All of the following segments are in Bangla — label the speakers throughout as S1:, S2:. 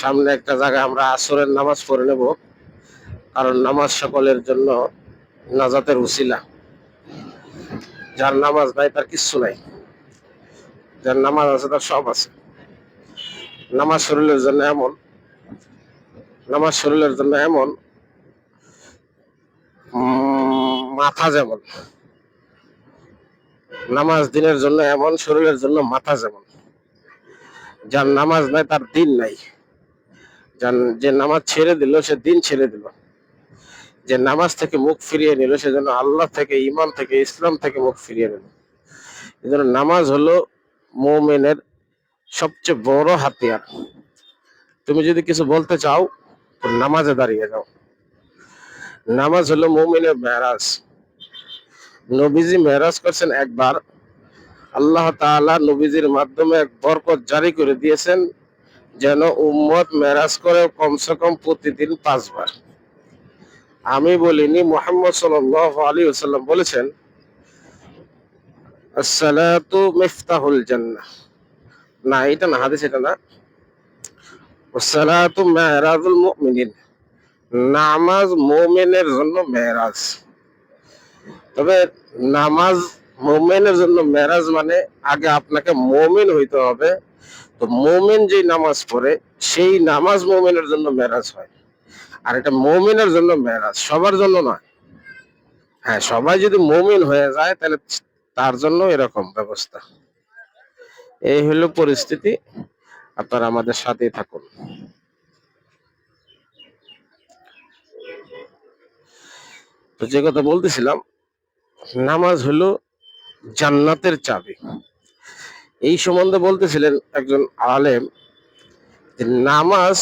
S1: সামনে একটা জায়গায় আমরা আসরের নামাজ পড়ে নেব, কারণ নামাজ সকলের জন্য নাজাতের উসিলা। যার নামাজ নাই, তার কিচ্ছু নাই। যার নামাজ আছে, তার সব আছে। নামাজ শরীরের জন্য এমন, নামাজ শরীরের জন্য এমন মাথা যেমন। নামাজ দিনের জন্য এমন, শরীরের জন্য মাথা যেমন। যার নামাজ নাই, তার দিন নাই। যে নামাজ ছেড়ে দিল, সে দিন ছেড়ে দিল। যে নামাজ থেকে মুখ ফিরিয়ে নিল সেজন্য আল্লাহ থেকে ইমান থেকে, ইসলাম থেকে মুখ ফিরিয়ে নিল। এই জন্য নামাজ হলো মোমেনের সবচেয়ে বড় হাতিয়ার। তুমি যদি কিছু বলতে চাও নামাজে দাঁড়িয়ে যাও। নামাজ হলো মোমিনের মেরাজ। নবীজি মেরাজ করছেন একবার। আল্লাহ তাআলা নবীজির মাধ্যমে এক বরকত জারি করে দিয়েছেন। যেন উম্মত মেরাজ করে কমসে কম প্রতিদিন পাঁচবার। আমি বলিনি, মোহাম্মদ সাল্লাল্লাহু আলাইহি ওয়াসাল্লাম বলেছেন, আসসালাতু মিফতাহুল না, এটা না, হাদিস এটা না। আসসালাতু মেরাজুল মুমিনিন। নামাজ মুমিনের জন্য মেরাজ। তবে নামাজ মোমেনের জন্য মেরাজ মানে আগে আপনাকে মোমেন হইতে হবে। তো মোমেন যে নামাজ পড়ে, সেই নামাজ মোমেনের জন্য মেরাজ হয়। আর এটা মোমেনের জন্য মেরাজ, সবার জন্য নয়। হ্যাঁ সবাই যদি মোমেন হয়ে যায়, তাহলে তার জন্য এরকম ব্যবস্থা। এই হলো পরিস্থিতি। আপনারা আমাদের সাথেই থাকুন। তো যে কথা বলতেছিলাম, নামাজ হলো জান্নাতের চাবি। এই সম্বন্ধে বলতেছিলেন একজন আলেম নামাজ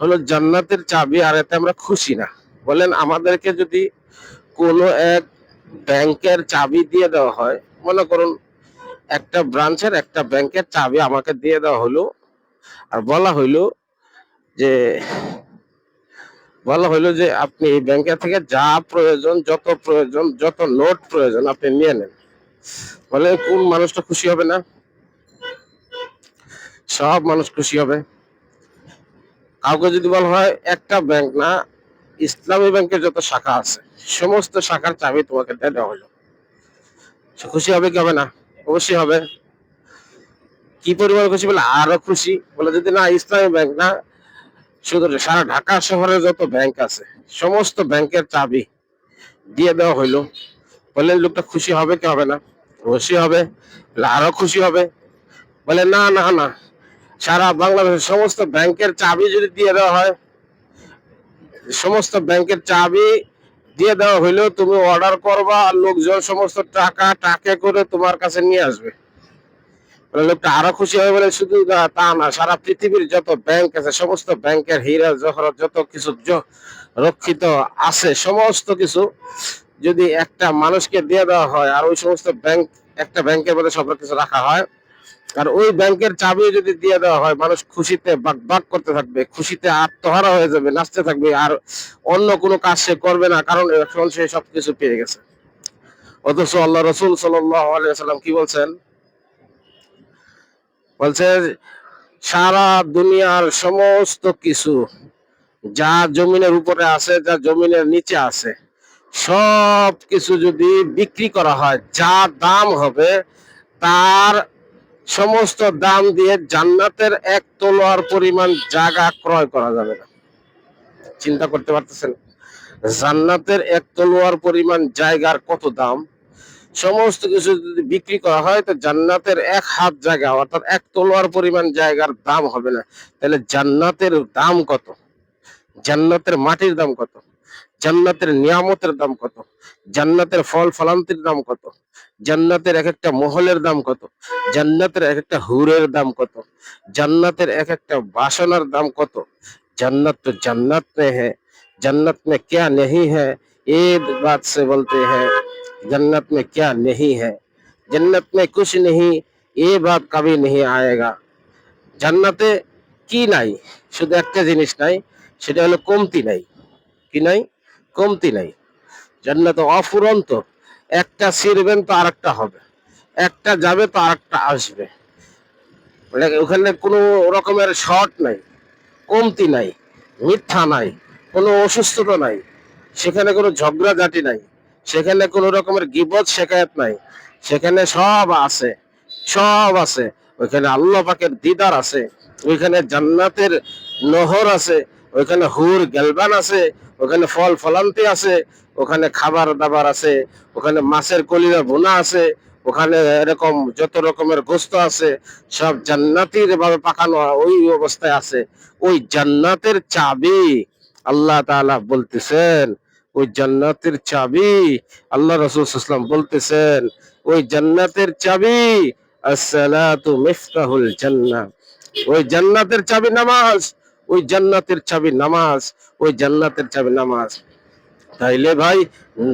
S1: হলো জান্নাতের চাবি, আর এতে আমরা খুশি না। বলেন, আমাদেরকে যদি কোনো এক ব্যাংকের চাবি দিয়ে দেওয়া হয়, মনে করুন একটা ব্রাঞ্চের একটা ব্যাংকের চাবি আমাকে দিয়ে দেওয়া হলো, আর বলা হইল যে, বলা হইল যে আপনি এই ব্যাংকের থেকে যা প্রয়োজন, যত প্রয়োজন, যত নোট প্রয়োজন আপনি নিয়ে নেন। বলে কোন মানুষটা খুশি হবে না? সব মানুষ খুশি হবে। কাউকে যদি বলা হয় একটা ব্যাংক না, ইসলামী ব্যাংকের যত শাখা আছে, সমস্ত শাখার চাবি তোমাকে দেওয়া হলো। খুশি হবে কি হবে না? অবশ্যই হবে। কি পরিমাণ খুশি বলে আরও খুশি? বলে যদি না, ইসলামী ব্যাংক না, শুধু সারা ঢাকা শহরে যত ব্যাংক আছে, সমস্ত ব্যাংকের চাবি দিয়ে দেওয়া হইল বলে লোকটা খুশি হবে কি হবে না? খুশি হবে, আরও খুশি হবে। বলে না না না, সারা বাংলাদেশের সমস্ত ব্যাংকের চাবি যদি দিয়ে দেওয়া হয়, সমস্ত ব্যাংকের চাবি দিয়ে দেওয়া হইলেও তুমি অর্ডার করবা আর লোকজন সমস্ত টাকা টাকে করে তোমার কাছে নিয়ে আসবে। লোকটা আরও খুশি হবে বলে শুধু তা না, সারা পৃথিবীর যত ব্যাংক আছে, সমস্ত ব্যাংকের হীরা, জহরত, যত কিছু রক্ষিত আছে, সমস্ত কিছু যদি একটা মানুষকে দিয়ে দেওয়া হয় আর ওই সমস্ত ব্যাংক একটা ব্যাংকের মধ্যে সব কিছু রাখা হয়, আর ওই ব্যাংকের চাবি যদি দিয়ে দেওয়া হয়, মানুষ খুশিতে বাক বাক করতে থাকবে, খুশিতে আত্মহারা হয়ে যাবে, নাচতে থাকবে, আর অন্য কোনো কাজ সে করবে না, কারণ এখন সে সবকিছু পেয়ে গেছে। অথচ আল্লাহ রসুল সাল্লাম কি বলছেন? বলছে সারা দুনিয়ার সমস্ত কিছু যা জমিনের উপরে আছে, যা জমিনের নিচে আছে সব কিছু যদি বিক্রি করা হয়, যা দাম হবে, তার সমস্ত দাম দিয়ে জান্নাতের এক তলোয়ার পরিমাণ জায়গা ক্রয় করা যাবে না। চিন্তা করতে পারতেছেন? জান্নাতের এক তলোয়ার পরিমাণ জায়গার কত দাম? সমস্ত কিছু যদি বিক্রি করা হয়, তো জান্নাতের এক হাত জায়গা, অর্থাৎ এক তলোয়ার পরিমাণ জায়গার দাম হবে না। তাহলে জান্নাতের দাম কত? জান্নাতের মাটির দাম কত? জান্নাতের নিয়ামতের দাম কত জান্নাতের ফল ফলান্তির দাম কত জান্নাতের এক একটা মহলের দাম কত জান্নাতের এক একটা হুরের দাম কত জান্নাতের এক একটা বাসনার দাম কত जन्नत तो जन्नत में है जन्नत में क्या नहीं है ये बात से बोलते हैं जन्नत में क्या नहीं है जन्नत में कुछ नहीं ये बात कभी नहीं आएगा জান্নাতে কি নাই শুধু একটা জিনিস নাই সেটা হলো কমতি নাই কি নাই কমতি নাই। জান্নাতে অফুরন্ত একটা ছিড়বেন তো আরেকটা হবে। একটা যাবে তো আরেকটা আসবে। ওখানে কোনো রকমের শর্ট নাই, কমতি নাই, মিথ্যা নাই, কোনো অসুস্থতা নাই, সেখানে কোনো ঝগড়াঝাটি নাই, সেখানে কোনো রকমের গিবত শেখায়ত নাই, সেখানে সব আছে সব আছে। ওইখানে আল্লাহ পাকের দিদার আছে, ওইখানে জান্নাতের নহর আছে ওইখানে হুর গেলবান আছে, ওখানে ফল ফলান্তি আছে, ওখানে খাবার দাবার আছে, ওখানে মাছের কলিরা বোনা আছে, ওখানে এরকম যত রকমের গোস্ত আছে, সব জান্নাতির ভাবে পাকানো ওই অবস্থায় আছে। ওই জান্নাতের চাবি, আল্লাহ তাআলা বলতেছেন, ওই জান্নাতের চাবি, আল্লাহ রসুল বলতেছেন, ওই জান্নাতের চাবি, আসসালাতু মিফতাহুল জান্নাহ। ওই জান্নাতের চাবি নামাজ ওই জান্নাতের চাবি নামাজ, ওই জান্নাতের চাবি নামাজ। তাইলে ভাই,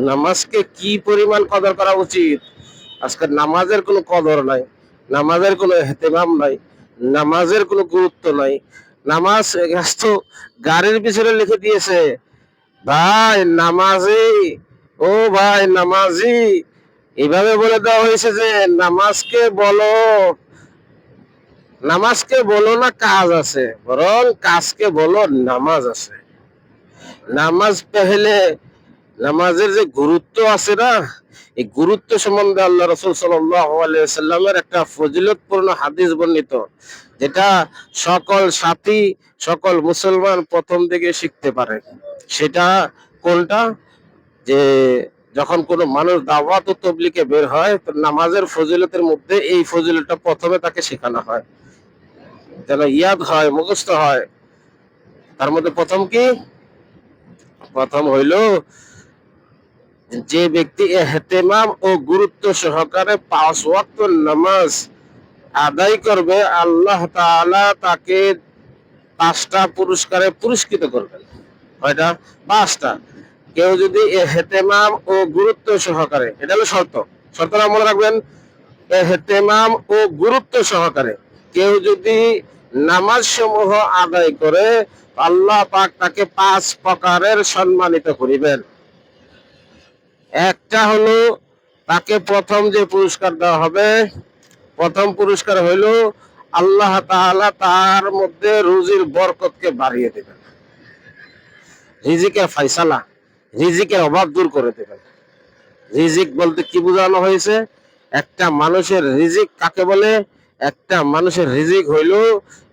S1: নামাজকে কি পরিমাণ কদর করা উচিত? আজকে নামাজের কোনো কদর নাই, নামাজের কোনো হেতেমাম নাই, নামাজের কোনো গুরুত্ব নাই। নামাজ গাড়ির পিছনে লিখে দিয়েছে, ভাই, নামাজি, ও ভাই, নামাজি। এভাবে বলে দেওয়া হয়েছে যে, নামাজকে বলো। নামাজকে বলো না কাজ আছে, বরং কাজকে বলো নামাজ আছে। নামাজ পেহলে নামাজের যে গুরুত্ব আছে না, এই গুরুত্ব সম্বন্ধে আল্লাহ রসুল সাল্লামের একটা ফজিলতপূর্ণ হাদিস বর্ণিত, যেটা সকল সাথী, সকল মুসলমান প্রথম দিকে শিখতে পারে। সেটা কোনটা? যে যখন কোনো মানুষ দাওয়াত ও তবলিকে বের হয়, তো নামাজের ফজিলতের মধ্যে এই ফজিলতটা প্রথমে তাকে শেখানো হয়। যেন ইয়াদ হয়, মুখস্থ হয়। তার মধ্যে প্রথম কি? প্রথম হইল যে ব্যক্তি এহতেমাম ও গুরুত্ব সহকারে পাঁচ ওয়াক্ত নামাজ আদায় করবে, আল্লাহ তাআলা তাকে পাঁচটা পুরস্কারে পুরস্কৃত করবেন। কয়টা? পাঁচটা। কেউ যদি এহতেমাম ও গুরুত্ব সহকারে, এটা হলো শর্ত। শর্তটা মনে রাখবেন, এহতেমাম ও গুরুত্ব সহকারে। কেউ যদি নামাজ সমূহ আদায় করে আল্লাহ পাক তাকে পাঁচ প্রকারের সম্মানিত করিবেন। একটা হলো, তাকে প্রথম যে পুরস্কার দেওয়া হবে, প্রথম পুরস্কার হইল আল্লাহ তাআলা তার মধ্যে রুজির বরকতকে বাড়িয়ে দেবেন। রিজিকের ফাইসালা, রিজিকের অভাব দূর করে দেবেন। রিজিক বলতে কি বোঝানো হয়েছে? একটা মানুষের রিজিক কাকে বলে? একটা মানুষের রিজিক হইল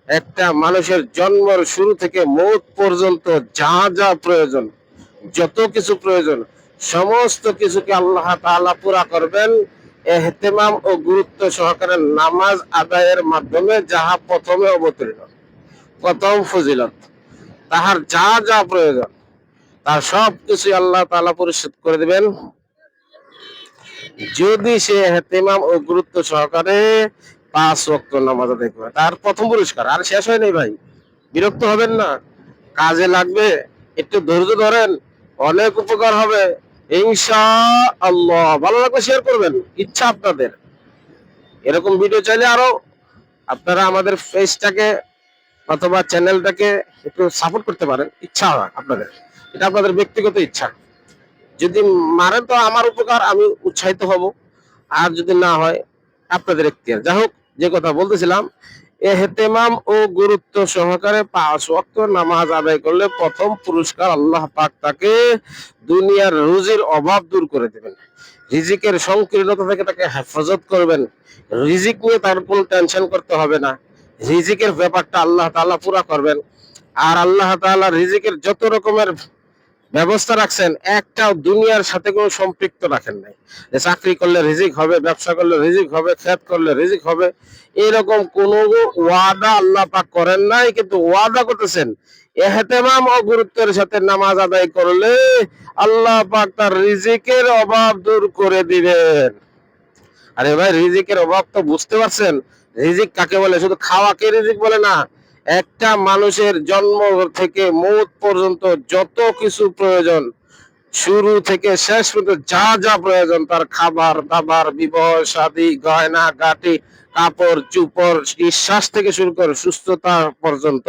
S1: একটা মানুষের জন্মের শুরু থেকে মৌত পর্যন্ত যা যা প্রয়োজন, যত কিছু প্রয়োজন, সমস্ত কিছুকে আল্লাহ তাআলা পুরা করবেন। এহতেমাম ও গুরুত্ব সহকারে নামাজ আদায়ের মাধ্যমে যাহা প্রথমে অবতীর্ণ, প্রথম ফজিলত, তাহার যা যা প্রয়োজন, তার সব কিছু আল্লাহ তালা পরিশোধ করে দিবেন। যদি সে এহতেমাম ও গুরুত্ব সহকারে পাঁচ ওয়াক্ত নামাজ করে। তার প্রথম পুরস্কার, আর শেষ হয় নাই ভাই। বিরক্ত হবেন না। কাজে লাগবে, একটু ধৈর্য ধরেন, অনেক উপকার হবে। ইনশা আল্লাহ ভালো লাগবে শেয়ার করবেন, ইচ্ছা আপনাদের। এরকম ভিডিও চাইলে আরও আপনারা আমাদের পেজটাকে অথবা চ্যানেলটাকে একটু সাপোর্ট করতে পারেন। ইচ্ছা হয় আপনাদের। এটা আপনাদের ব্যক্তিগত ইচ্ছা। যদি মারেন তো আমার উপকার, আমি উৎসাহিত হব। আর যদি না হয়, আপনাদের এখতিয়ার। যাই হোক যে কথা বলতেছিলাম, এহতেমাম ও গুরুত্ব সহকারে পাঁচ ওয়াক্ত নামাজ আদায় করলে প্রথম পুরস্কার আল্লাহ পাক তাকে দুনিয়ার রুজির অভাব দূর করে দেবেন। রিজিকের সংকীর্ণতা থেকে তাকে হেফাজত করবেন। রিজিক নিয়ে তার কোনো টেনশন করতে হবে না। রিজিকের ব্যাপারটা আল্লাহ তাআলা পুরা করবেন। আর আল্লাহ তাআলা রিজিকের যত রকমের ব্যবস্থা রাখছেন, একটাও দুনিয়ার সাথে কোনো সম্পৃক্ত রাখেন নাই। যে চাকরি করলে রিজিক হবে, ব্যবসা করলে রিজিক হবে, খেত করলে রিজিক হবে, এরকম কোন ওয়াদা আল্লাহ পাক করেন নাই, কিন্তু ওয়াদা করতেছেন, এহতেমাম ও গুরুত্বের সাথে নামাজ আদায় করলে আল্লাহ পাক তার রিজিকের অভাব দূর করে দিবেন। আরে ভাই, রিজিকের অভাব তো বুঝতে পারছেন, রিজিক কাকে বলে? শুধু খাওয়াকে রিজিক বলে না একটা মানুষের জন্ম থেকে মৌত পর্যন্ত যত কিছু প্রয়োজন, শুরু থেকে শেষ পর্যন্ত যা যা প্রয়োজন, তার খাবার, দাবার, বিবাহ, শাদী, গয়না, গাটি, কাপড়, চুপড়, নিঃশ্বাস থেকে শুরু করে সুস্থতা পর্যন্ত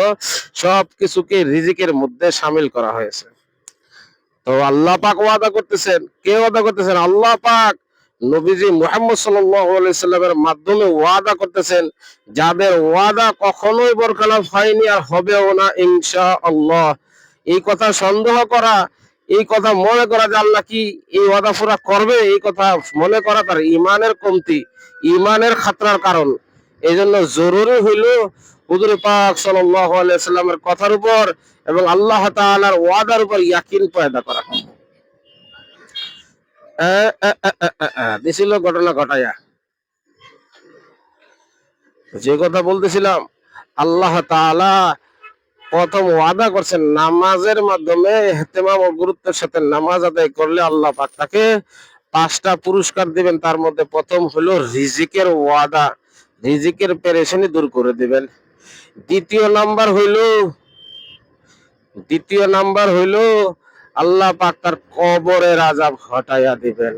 S1: সব কিছুকে রিজিকের মধ্যে সামিল করা হয়েছে। তো আল্লাহ পাক ওয়াদা করতেছেন। কে ওয়াদা করতেছেন? আল্লাহ পাক নবীজি মুহাম্মদ সাল্লামের মাধ্যমে ওয়াদা করতেছেন, যাদের ওয়াদা কখনোই বরখলাফ হয়নি আর হবেও না ইনশা আল্লাহ এই কথা সন্দেহ করা, এই কথা মনে করা যে আল্লাহ কি এই ওয়াদা পুরা করবে, এই কথা মনে করা তার ইমানের কমতি, ইমানের খাতরার কারণ। এই জন্য জরুরি হইল হুজুর পাক সাল্লাল্লাহু আলাইহি সাল্লামের কথার উপর এবং আল্লাহ তাআলার ওয়াদার উপর ইয়াকিন পয়দা করা। দিছিল ঘটনা ঘটাইয়া। যে কথা বলতেছিলাম, আল্লাহ প্রথম ওয়াদা করছেন, নামাজের মাধ্যমে হেতেমাম ও গুরুত্বের সাথে নামাজ আদায় করলে আল্লাহ পাক তাকে পাঁচটা পুরস্কার দিবেন। তার মধ্যে প্রথম হলো রিজিকের ওয়াদা, রিজিকের পেরেশানি দূর করে দিবেন। দ্বিতীয় নাম্বার হইল, দ্বিতীয় নাম্বার হইল আল্লাহ পাক তার কবরের আজাব ঘটাইয়া দিবেন।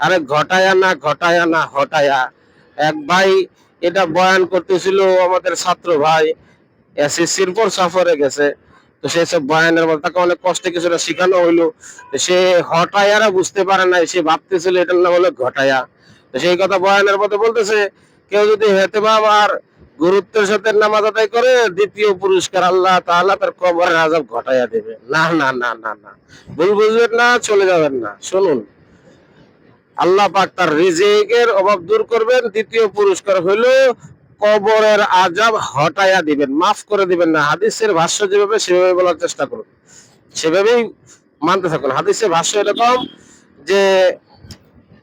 S1: আরে ঘটায়া না ঘটায়া না হটায়া এক ভাই এটা বয়ান করতেছিল আমাদের ছাত্র ভাই, এসএসসির পর সফরে গেছে। তো সে সব বয়ানের মধ্যে তাকে অনেক কষ্টে কিছুটা শেখানো হইল। সে হটায়ারা বুঝতে পারে না সে ভাবতেছিল এটার নাম হলো ঘটায়া তো সেই কথা বয়ানের মধ্যে বলতেছে, কেউ যদি হেতে আর গুরুত্বের সাথে নামাজ আদায় করে দ্বিতীয় পুরস্কার আল্লাহ তাআলা তার কবরের আজাব ঘটাইয়া দেবে। না না না না না। ভুল বুঝবেন না, চলে যাবেন না। শুনুন, আল্লাহ পাক তার রিজিকের অভাব দূর করবেন। দ্বিতীয় পুরস্কার হইল কবরের আজাব হটাইয়া দিবেন। মাফ করে দিবেন না। হাদিসের ভাষ্য যেভাবে, সেভাবে বলার চেষ্টা করুন। সেভাবেই মানতে থাকুন। হাদিসের ভাষ্য এরকম যে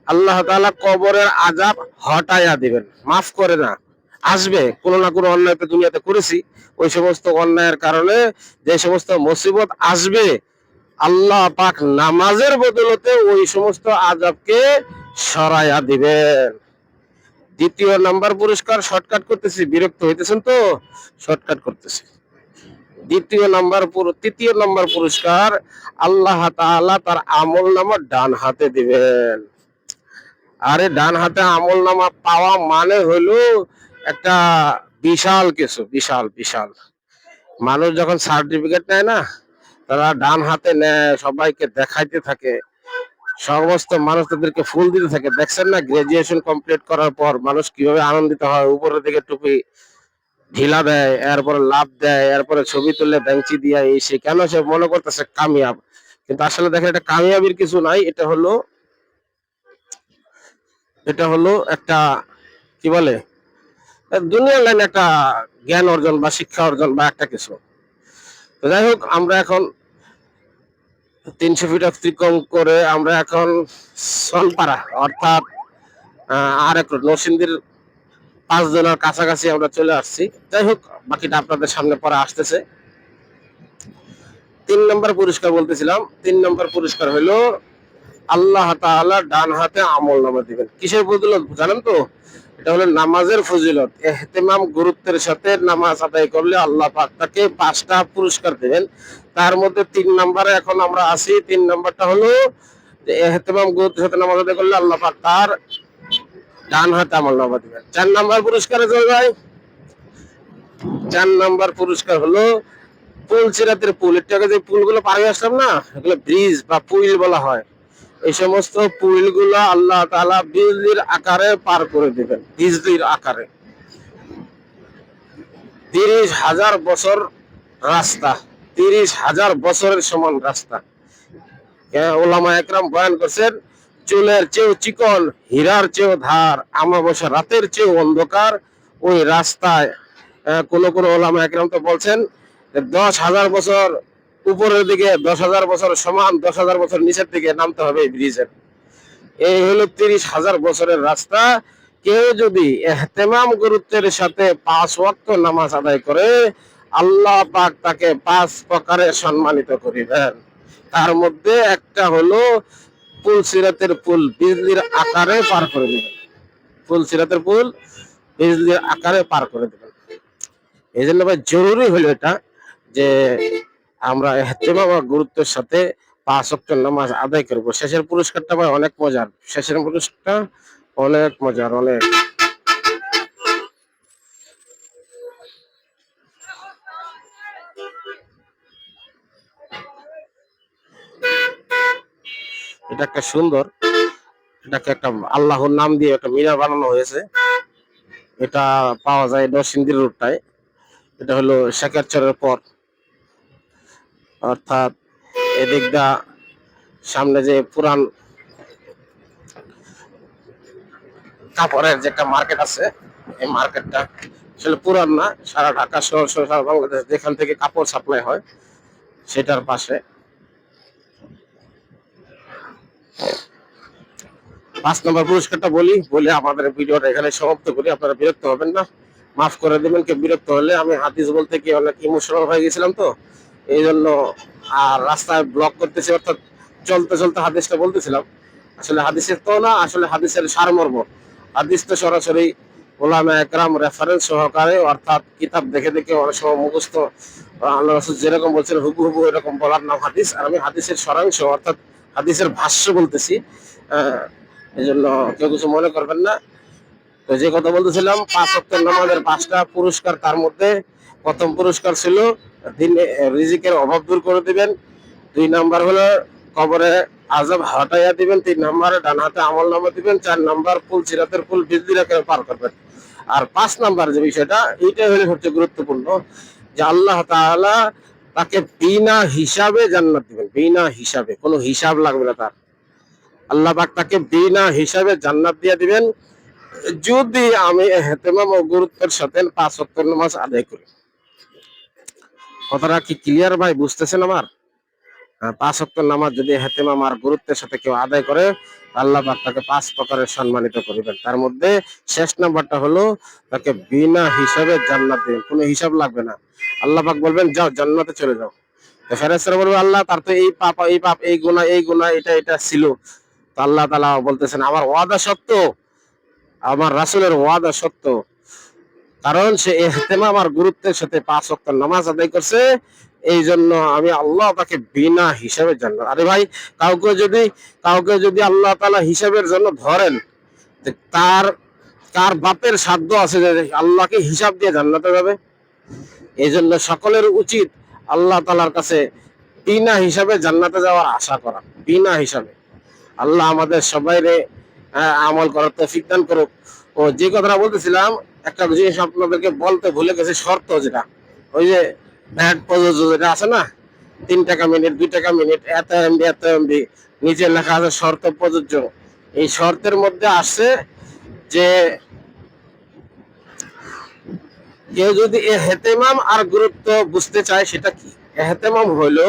S1: আল্লাহ তাআলা কবরের আজাব হটাইয়া দিবেন। মাফ করে না। আসবে, কোনো না কোনো অন্যায় তো দুনিয়াতে করেছি। ওই সমস্ত অন্যায়ের কারণে যে সমস্ত মুসিবত আসবে, আল্লাহ পাক নামাজের বদলতে ওই সমস্ত আজাবকে সরাইয়া দিবেন। দ্বিতীয় নাম্বার পুরস্কার শর্টকাট করতেছি, বিরক্ত হইতেছেন তো? শর্টকাট করতেছি। দ্বিতীয় নাম্বার তৃতীয় নাম্বার পুরস্কার আল্লাহ তাআলা তার আমল নামা ডান হাতে দিবেন। আরে ডান হাতে আমল নামা পাওয়া মানে হলো একটা বিশাল কিছু, বিশাল বিশাল। মানুষ যখন সার্টিফিকেট নেয় না, তারা ডান হাতে নেয়, সবাইকে দেখাইতে থাকে। সমস্ত মানুষ তাদেরকে ফুল দিতে থাকে। দেখছেন না গ্রাজুয়েশন কমপ্লিট করার পর মানুষ কীভাবে আনন্দিত হয়, উপরের দিকে টুপি ঢিলা দেয়, এরপরে লাভ দেয়, এরপরে ছবি তুলে বেঞ্চি দিয়া এই সে কেন সে মনে করতেছে কামিয়াব? কিন্তু আসলে দেখেন, এটা কামিয়াবির কিছু নাই, এটা হলো এটা হলো একটা, কি বলে? দুনিয়ার লাইনে একটা জ্ঞান অর্জন বা শিক্ষা অর্জন বা একটা কিছু। তো যাই হোক, আমরা এখন তিনশো ফিট অতিক্রম করে আমরা এখন সনপাড়া, অর্থাৎ আর এক নরসিংদীর পাঁচ জনের কাছাকাছি আমরা চলে আসছি। যাই হোক, বাকিটা আপনাদের সামনে পরে আসতেছে। তিন নম্বর পুরস্কার বলতেছিলাম, তিন নম্বর পুরস্কার হলো আল্লাহ ডান হাতে আমল নামা দিবেন। কিসের ফজিলত জানেন তো? নামাজের ফজিলত, এহতেমাম গুরুত্বের সাথে নামাজ আদায় করলে আল্লাহ পাক তাকে পাঁচটা পুরস্কার দেবেন। তার মধ্যে তিন নম্বরে এখন আমরা আছি, তিন নম্বরটা হলো এহতেমাম গুরুত্বের সাথে নামাজ আদায় করলে আল্লাহ পাক তার ডান হাতে আমল নামা দেবেন। চার নাম্বার পুরস্কারে ভাই? চার নাম্বার পুরস্কার হলো পুল সিরাতের পুল আগে যে পুলগুলো হয়ে আসলাম না, এগুলো ব্রিজ বা পুইল বলা হয়। এই সমস্ত পুইলগুলো আল্লাহ তাআলা বিজলির আকারে পার করে দিবেন, বিজলির আকারে। তিরিশ হাজার বছর রাস্তা, তিরিশ হাজার বছরের সমান রাস্তা। ওলামা একরাম বয়ান করছেন, চুলের চেয়েও চিকন, হীরার চেয়েও ধার, আমাবস্যা রাতের চেয়েও অন্ধকার। ওই রাস্তায় কোন কোন ওলামা একরাম তো বলছেন, দশ হাজার বছর উপরের দিকে দশ হাজার বছর সমান, দশ হাজার বছর নিচের দিকে নামতে হবে এই ব্রিজের এই হলো তিরিশ হাজার বছরের রাস্তা। কেউ যদি এহতেমাম গুরুত্বের সাথে পাঁচ ওয়াক্ত নামাজ আদায় করে, আল্লাহ পাক তাকে পাঁচ প্রকারে সম্মানিত করিবেন। তার মধ্যে একটা হলো পুল সিরাতের পুল বিজলির আকারে পার করে দেবেন। পুল সিরাতের পুল বিজলির আকারে পার করে দেবেন। এই জন্য ভাই জরুরি হলো এটা যে আমরা এহতেমাম আর গুরুত্বের সাথে পাঁচ ওয়াক্ত নামাজ আদায় করব। শেষের পুরস্কারটা ভাই অনেক মজার। শেষের পুরস্কারটা অনেক মজার অনেক। এটা একটা সুন্দর এটাকে একটা আল্লাহর নাম দিয়ে একটা মিনার বানানো হয়েছে। এটা পাওয়া যায় নরসিংদীর রোডটায়। এটা হলো শেখারচরের পর। অর্থাৎ এদিকটা সামনে যে পুরান কাপড়ের যে একটা মার্কেট আছে, এই মার্কেটটা আসলে পুরান না, সারা ঢাকা শহর সারা বাংলাদেশ যেখান থেকে কাপড় সাপ্লাই হয়, সেটার পাশে। পাঁচ নম্বর পুরস্কারটা বলি, বলে আমাদের ভিডিওটা এখানে সমাপ্ত করি, আপনারা বিরক্ত হবেন না। মাফ করে দেবেন কে বিরক্ত হলে আমি হাদিস বলতে কি অনেক ইমোশনাল হয়ে গেছিলাম তো। এই জন্য আর রাস্তায় ব্লক করতেছি, অর্থাৎ চলতে চলতে হাদিসটা বলতেছিলাম। আসলে হাদিসের তো না, আসলে হাদিসের সারমর্ম। হাদিস তো সরাসরি ওলামা একরাম রেফারেন্স সহকারে, অর্থাৎ কিতাব দেখে দেখে অনেক সময় মুখস্থ আল্লাহ রসুল যেরকম বলছেন হুবু হুবু এরকম বলার নাম হাদিস। আর আমি হাদিসের সরাংশ, অর্থাৎ হাদিসের ভাষ্য বলতেছি এই জন্য কেউ কিছু মনে করবেন না। তো যে কথা বলতেছিলাম, পাঁচ অক্টের নামাজের পাঁচটা পুরস্কার তার মধ্যে প্রথম পুরস্কার ছিল, দিনে রিজিকের অভাব দূর করে দিবেন। দুই নাম্বার হলো কবরে আজব হটাইয়া দিবেন, তিন নাম্বারে ডান হাতে আমল নামা দিবেন, চার নাম্বার ফুল সিরাতের ফুল বিজলি রেখে পার করবেন। আর পাঁচ নাম্বার যে বিষয়টা, এইটাই হলো সবচেয়ে গুরুত্বপূর্ণ যে আল্লাহ তাআলা তাকে বিনা হিসাবে জান্নাত দিবেন, বিনা হিসাবে, কোনো হিসাব লাগবে না তার। আল্লাহ পাক তাকে বিনা হিসাবে জান্নাত দিয়ে দিবেন। যদি আমি হেতেমাম ও গুরুত্বের সাথে পাঁচ সত্তর নামাজ আদায় করি। কথাটা কি ক্লিয়ার ভাই? বুঝতেছেন আমার? পাঁচ ওয়াক্ত নামাজ যদি হেতেমাম আর গুরুত্বের সাথে কেউ আদায় করে, আল্লাহ তাকে পাঁচ প্রকারের সম্মানিত করিবেন। তার মধ্যে শেষ নাম্বারটা হলো, তাকে বিনা হিসাবে জান্নাত দিবেন। কোনো হিসাব লাগবে না। আল্লাহ পাক বলবেন, যাও, জান্নাতে চলে যাও। ফেরেস্তারা বলবে, আল্লাহ, তার তো এই পাপ এই পাপ, এই গুনাহ এই গুনাহ, এটা এটা ছিল। আল্লাহ তাআলা বলতেছেন, আমার ওয়াদা সত্য। আমার রাসূলের ওয়াদা সত্য। কারণ সে ইহতেমাম আর গুরুত্বের সাথে পাঁচ ওয়াক্ত নামাজ আদায় করছে এই জন্য আমি আল্লাহ তাকে বিনা হিসাবে জান্নাত। আরে ভাই, কাউকে যদি কাউকে যদি আল্লাহ তালা হিসাবের জন্য ধরেন তো তার তার বাপের সাধ্য আছে যে আল্লাহকে হিসাব দিয়ে জান্নাতে যাবে এই জন্য সকলের উচিত আল্লাহ তালার কাছে বিনা হিসাবে জান্নাতে যাওয়ার আশা করা, বিনা হিসাবে। আল্লাহ আমাদের সবাইরে আমল করার তৌফিক দান করুক। ও যে কথাটা বলতেছিলাম একটা জিনিস আপনাদেরকে বলতে ভুলে গেছে, শর্ত যেটা। ওই যে ভ্যাট প্রযোজ্য যেটা আছে না, তিন টাকা মিনিট, দুই টাকা মিনিট, এত এমবি এত এমবি, নিচে লেখা আছে শর্ত প্রযোজ্য। এই শর্তের মধ্যে আসছে যে কেউ যদি এ হেতেমাম আর গুরুত্ব বুঝতে চায়, সেটা কি? হেতেমাম হলো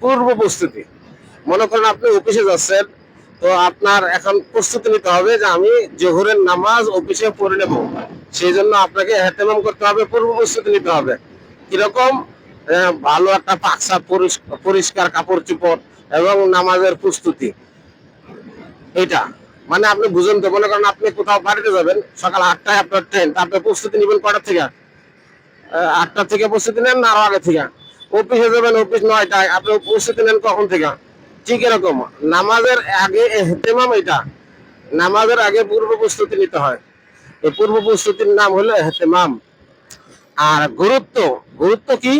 S1: পূর্ব প্রস্তুতি মনে করেন আপনি অফিসে যাচ্ছেন তো আপনার এখন প্রস্তুতি নিতে হবে যে আমি জোহরের নামাজ অফিসে পড়ে নেব। সেই জন্য আপনাকে হেতেমাম করতে হবে, পূর্ব প্রস্তুতি নিতে হবে। কীরকম ভালো একটা পাকসা পরিষ্কার কাপড় চোপড় এবং নামাজের প্রস্তুতি। এটা মানে আপনি বুঝুন তো, মনে করেন আপনি কোথাও বাড়িতে যাবেন, সকাল আটটায় আপনার ট্রেন, তা আপনি প্রস্তুতি নেবেন কটা থেকে? আটটা থেকে প্রস্তুতি নেন না আরও আগে থেকে? অফিসে যাবেন অফিস নয়টায়, আপনি প্রস্তুতি নেন কখন থেকে? ঠিক এরকম। নামাজের আগে এহতেমাম এটা। নামাজের আগে পূর্ব প্রস্তুতি নিতে হয়। এই পূর্ব প্রস্তুতির নাম হলো এহতেমাম। আর গুরুত্ব গুরুত্ব কি?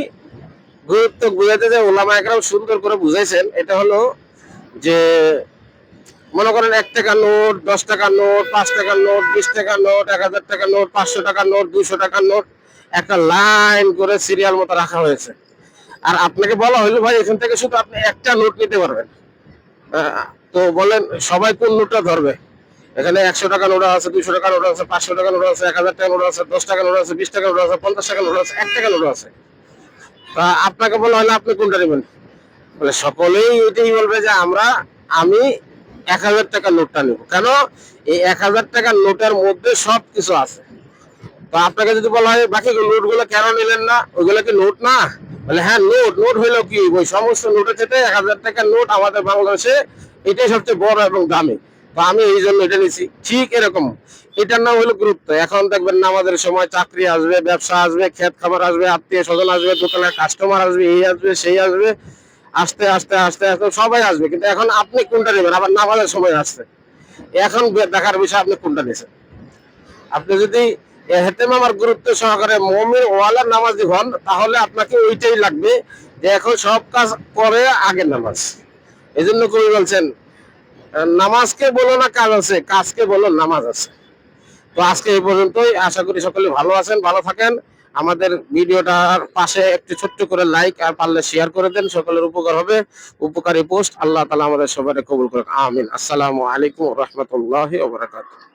S1: গুরুত্ব বুঝাইতে যে ওলামা একরাম সুন্দর করে বুঝাইছেন, এটা হলো যে মনে করেন এক টাকা নোট, দশ টাকার নোট, পাঁচ টাকার নোট, বিশ টাকার নোট, এক হাজার টাকার নোট, পাঁচশো টাকার নোট, দুইশো টাকার নোট, একটা লাইন করে সিরিয়াল মতো রাখা হয়েছে। আর আপনাকে বলা হলো, ভাই, এখান থেকে শুধু আপনি একটা নোট নিতে পারবেন। তো বলেন, সবাই কোন নোটটা ধরবে? এখানে একশো টাকা নোট আছে, দুইশো টাকা নোট আছে, পাঁচশো টাকা নোট আছে, এক হাজার টাকা নোট আছে, দশ টাকা নোট আছে, বিশ টাকা নোট আছে, পঞ্চাশ টাকা নোট আছে এক টাকা নোট আছে। তা আপনাকে বলা হলো, আপনি কোনটা নেবেন? বলে, সকলেই এটাই বলবে যে আমরা, আমি এক হাজার টাকার নোটটা নেব। কেন? এই এক হাজার টাকার নোটের মধ্যে সব কিছু আছে। তো আপনাকে যদি বলা হয়, বাকি নোটগুলো কেন নিলেন না? ওইগুলো কি নোট না? বলে হ্যাঁ নোট নোট হইল কি? ওই সমস্ত নোটের সাথে এক হাজার টাকার নোট আমাদের বাংলাদেশে এটাই সবচেয়ে বড় এবং দামি। তো আমি এই জন্য এটা নিছি। ঠিক এরকম। এটার নাম হলো গুরুত্ব এখন দেখবেন না আমাদের সময় চাকরি আসবে, ব্যবসা আসবে ক্ষেত খাবার আসবে, আত্মীয় স্বজন আসবে দোকানের কাস্টমার আসবে, এই আসবে, সেই আসবে। আস্তে আস্তে আস্তে আস্তে সবাই আসবে। কিন্তু এখন আপনি কোনটা নেবেন? আবার নামাজের সময় আসছে। এখন দেখার বিষয় আপনি কোনটা নিয়েছেন আপনি যদি গুরুত্ব সহকারে হন, তাহলে আপনাকে ওইটাই লাগবে যে এখন সব কাজ করে আগে নামাজ। এই জন্য কবি বলছেন, নামাজকে বলো না কাজ আছে, কাজকে বলো নামাজ আছে। তো আজকে এই পর্যন্তই, আশা করি সকলে ভালো আছেন, ভালো থাকেন। আমাদের ভিডিওটার পাশে একটু ছোট্ট করে লাইক আর পারলে শেয়ার করে দেন, সকলের উপকার হবে। উপকারী পোস্ট আল্লাহ তালা আমাদের সবাই কবুল করুন আমিন। আসসালামু আলাইকুম রহমতুল্লাহ ওবরাকাতুহ